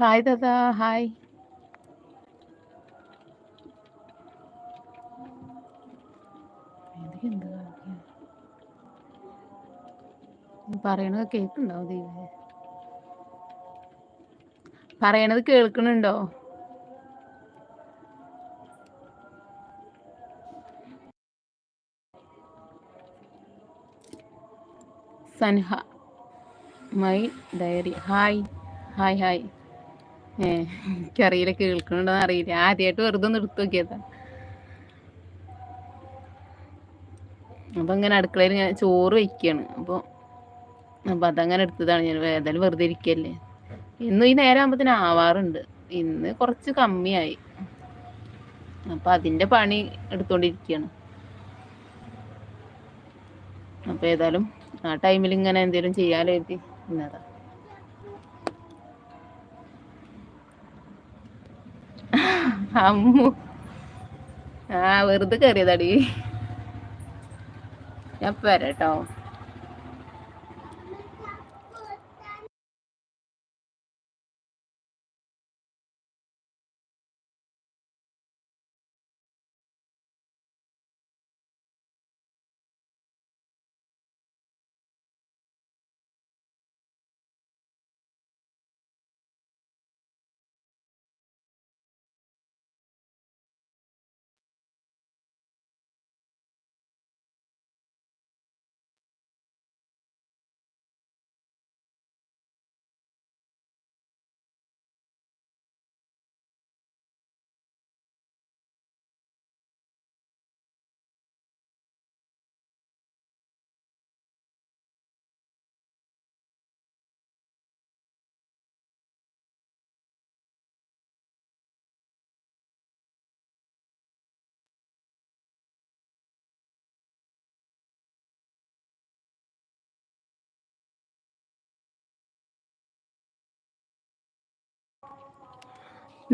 Hi Dada hi പറയണത് കേൾക്കുന്നുണ്ടോ ദൈവേ പറയണത് കേൾക്കണുണ്ടോ Sanha my diary. Hi hi hi എനിക്കറിയില്ല കേൾക്കണുണ്ടോ അറിയില്ല. ആദ്യമായിട്ട് വെറുതെ ഒന്ന് നോക്കിയതാ. അപ്പൊ ഇങ്ങനെ അടുക്കളയിൽ ഞാൻ ചോറ് വയ്ക്കുകയാണ് അപ്പൊ അപ്പൊ അതങ്ങനെ എടുത്തതാണ് ഞാൻ. ഏതായാലും വെറുതെ ഇരിക്കല്ലേ. ഇന്നും ഈ നേരം ആകുമ്പോഴത്തേന് ആവാറുണ്ട്. ഇന്ന് കുറച്ച് കമ്മിയായി. അപ്പൊ അതിന്റെ പണി എടുത്തോണ്ടിരിക്കുകയാണ് അപ്പൊ ഏതായാലും ആ ടൈമിൽ ഇങ്ങനെ എന്തെങ്കിലും ചെയ്യാലോ എഴുതി ഇന്നതാ. അമ്മു. ആ വെറുതെ കയറിയതാടി ഞാൻ വരാട്ടോ.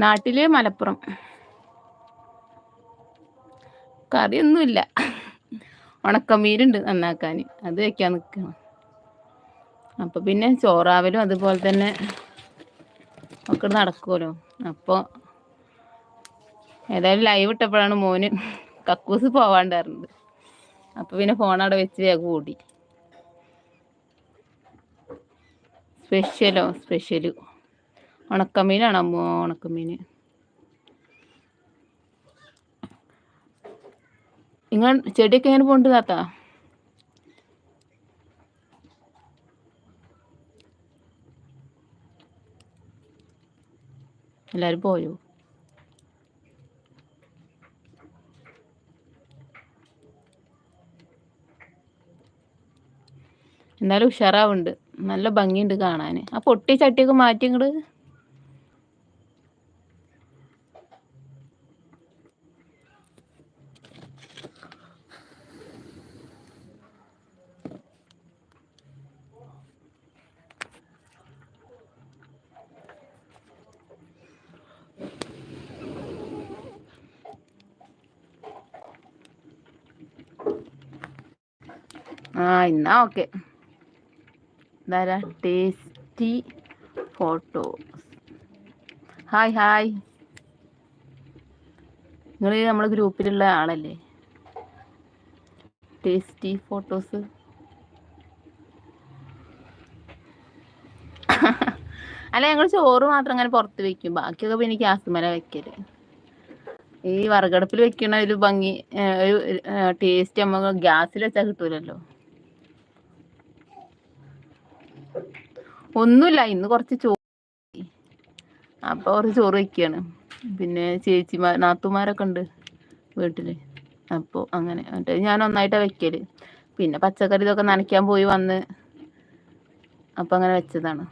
നാട്ടിൽ മലപ്പുറം. കറിയൊന്നുമില്ല. ഉണക്കമീരുണ്ട് നന്നാക്കാൻ. അത് വെക്കാൻ നിൽക്കണം അപ്പൊ പിന്നെ ചോറാവലും അതുപോലെ തന്നെ ഒക്കെ നടക്കുമല്ലോ അപ്പോൾ ഏതായാലും ലൈവ് ഇട്ടപ്പോഴാണ് മോന് കക്കൂസ് പോവാണ്ടായിരുന്നത്. അപ്പോൾ പിന്നെ ഫോൺ അവിടെ വെച്ച് വേഗം ഓടി സ്പെഷ്യലോ സ്പെഷ്യൽ ഉണക്കമീനാണ് അമ്മ ഉണക്കമീൻ. നിങ്ങൾ ചെടിയൊക്കെ എങ്ങനെ പോണ്ട് താത്ത? എല്ലാരും പോയോ? എന്നാലും ഉഷാറാവുണ്ട് നല്ല ഭംഗിയുണ്ട് കാണാൻ ആ പൊട്ടി ചട്ടിയൊക്കെ മാറ്റി ഇങ്ങോട്ട് ആ എന്നാ okay. Tasty photo hi hi. നിങ്ങൾ നമ്മുടെ ഗ്രൂപ്പിലുള്ള ആളല്ലേ? Tasty photos. അല്ല ഞങ്ങൾ ചോറ് മാത്രം അങ്ങനെ പുറത്ത് വെക്കും. ബാക്കിയൊക്കെ പിന്നെ ആസ്മല വെക്കൽ. ഈ വറകടുപ്പിൽ വെക്കണ ഒരു ഭംഗി ഒരു ടേസ്റ്റ് നമുക്ക് ഗ്യാസിൽ വെച്ചാൽ കിട്ടൂലല്ലോ. ഒന്നുമില്ല. ഇന്ന് കുറച്ച് ചോറ് അപ്പൊ കുറച്ച് ചോറ് വെക്കുകയാണ് പിന്നെ ചേച്ചിമാർ നാത്തുമാരൊക്കെ ഉണ്ട് വീട്ടിൽ. അപ്പോൾ അങ്ങനെ ഞാൻ ഒന്നായിട്ടാണ് വെക്കൽ. പിന്നെ പച്ചക്കറി ഇതൊക്കെ നനയ്ക്കാൻ പോയി വന്ന് അപ്പം അങ്ങനെ വെച്ചതാണ്.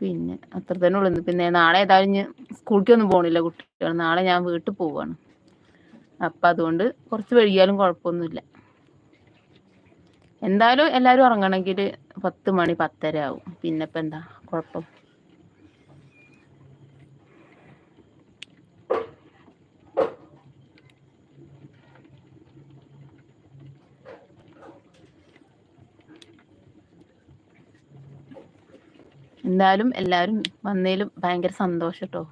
പിന്നെ അത്ര തന്നെ ഉള്ളു. പിന്നെ നാളെ ഏതായാലും ഞാൻ സ്കൂളിലേക്കൊന്നും പോകണില്ല കുട്ടികൾ നാളെ ഞാൻ വീട്ടിൽ പോവാണ്. അപ്പം അതുകൊണ്ട് കുറച്ച് വൈകിയാലും കുഴപ്പമൊന്നുമില്ല. എന്തായാലും എല്ലാവരും ഉറങ്ങണമെങ്കിൽ പത്ത് മണി പത്തര ആവും. പിന്നെ എന്താ? കുഴപ്പം. എന്തായാലും എല്ലാവരും വന്നതിലും ഭയങ്കര സന്തോഷം കേട്ടോ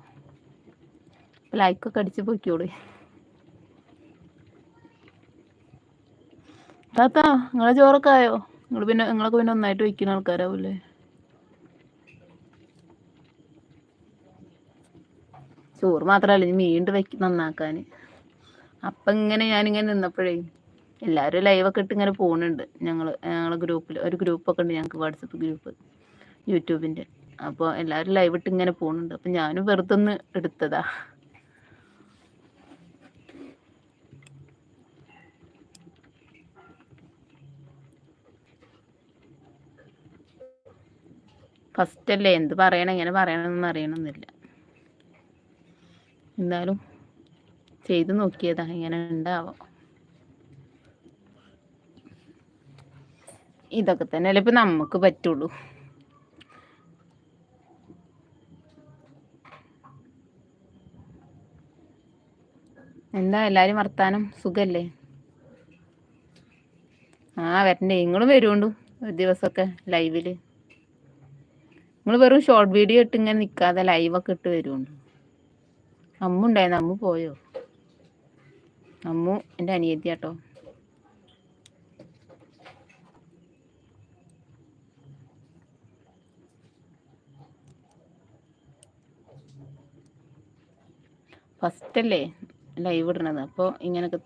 ലൈക്കൊക്കെ അടിച്ച് പോയിക്കോളൂ. താത്ത നിങ്ങളെ ചോറൊക്കെ ആയോ? നിങ്ങൾ പിന്നെ നിങ്ങളൊക്കെ പിന്നെ ഒന്നായിട്ട് വയ്ക്കുന്ന ആൾക്കാരാവൂലേ ചോറ് മാത്രമല്ല ഇനി വീണ്ടും വെക്ക് നന്നാക്കാൻ അപ്പം ഇങ്ങനെ ഞാനിങ്ങനെ നിന്നപ്പോഴേ എല്ലാവരും ലൈവൊക്കെ ഇട്ട് ഇങ്ങനെ പോകുന്നുണ്ട് ഞങ്ങൾ ഞങ്ങളെ ഗ്രൂപ്പിൽ ഒരു ഗ്രൂപ്പൊക്കെ ഉണ്ട് ഞങ്ങൾക്ക് വാട്സപ്പ് ഗ്രൂപ്പ് യൂട്യൂബിന്റെ. അപ്പോൾ എല്ലാവരും ലൈവ് ഇട്ട് ഇങ്ങനെ പോകുന്നുണ്ട് അപ്പം ഞാനും വെറുതെ ഒന്ന് എടുത്തതാ. ഫസ്റ്റ് അല്ലേ എന്ത് പറയണം? എങ്ങനെ പറയണമെന്ന് അറിയണമെന്നില്ല എന്തായാലും ചെയ്ത് നോക്കിയതാ. ഇങ്ങനെ ഉണ്ടാവാം. ഇതൊക്കെ തന്നെ അല്ലേ ഇപ്പം നമുക്ക് പറ്റുള്ളൂ. എന്താ എല്ലാരും വർത്താനം? സുഖല്ലേ? ആ വരണ്ടേ. നിങ്ങളും വരുണ്ടു ഒരു ദിവസമൊക്കെ ലൈവിൽ. നിങ്ങൾ വെറും ഷോർട്ട് വീഡിയോ ഇട്ട് ഇങ്ങനെ നിൽക്കാതെ ലൈവൊക്കെ ഇട്ട് വരുന്നുണ്ട് അമ്മ ഉണ്ടായിരുന്നു അമ്മ പോയോ? അമ്മു എന്റെ അനിയത്തി ഫസ്റ്റ് അല്ലേ ലൈവ് ഇടണത്? അപ്പോൾ ഇങ്ങനെയൊക്കെ